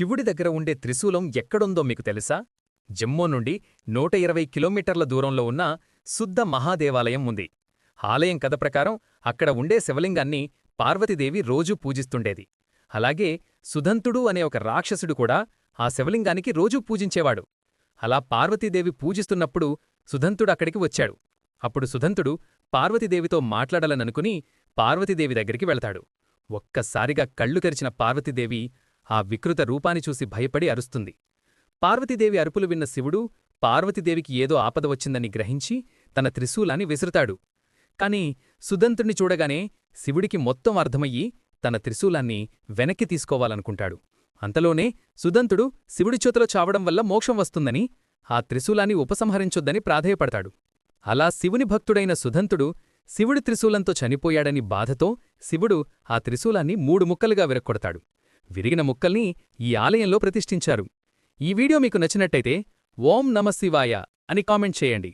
శివుడి దగ్గర ఉండే త్రిశూలం ఎక్కడుందో మీకు తెలుసా? జమ్మూ నుండి నూట ఇరవై కిలోమీటర్ల దూరంలో ఉన్న శుద్ధ మహాదేవాలయం ఉంది. ఆలయం కథ ప్రకారం అక్కడ ఉండే శివలింగాన్ని పార్వతీదేవి రోజూ పూజిస్తుండేది. అలాగే సుధంతుడు అనే ఒక రాక్షసుడు కూడా ఆ శివలింగానికి రోజూ పూజించేవాడు. అలా పార్వతీదేవి పూజిస్తున్నప్పుడు సుధంతుడు అక్కడికి వచ్చాడు. అప్పుడు సుధంతుడు పార్వతీదేవితో మాట్లాడాలననుకుని పార్వతీదేవి దగ్గరికి వెళతాడు. ఒక్కసారిగా కళ్ళు తెరిచిన పార్వతీదేవి ఆ వికృత రూపాన్ని చూసి భయపడి అరుస్తుంది. పార్వతీదేవి అరుపులు విన్న శివుడు పార్వతీదేవికి ఏదో ఆపద వచ్చిందని గ్రహించి తన త్రిశూలాన్ని విసురుతాడు. కాని సుదంతుణ్ణి చూడగానే శివుడికి మొత్తం అర్థమయ్యి తన త్రిశూలాన్ని వెనక్కి తీసుకోవాలనుకుంటాడు. అంతలోనే సుదంతుడు శివుడి చేతిలో చావడం వల్ల మోక్షం వస్తుందని ఆ త్రిశూలాన్ని ఉపసంహరించొద్దని ప్రాధేయపడతాడు. అలా శివుని భక్తుడైన సుధంతుడు శివుడి త్రిశూలంతో చనిపోయాడని బాధతో శివుడు ఆ త్రిశూలాన్ని మూడు ముక్కలుగా విరక్కొడతాడు. విరిగిన ముక్కల్ని ఈ ఆలయంలో ప్రతిష్ఠించారు. ఈ వీడియో మీకు నచ్చినట్టయితే ఓం నమశివాయ అని కామెంట్ చేయండి.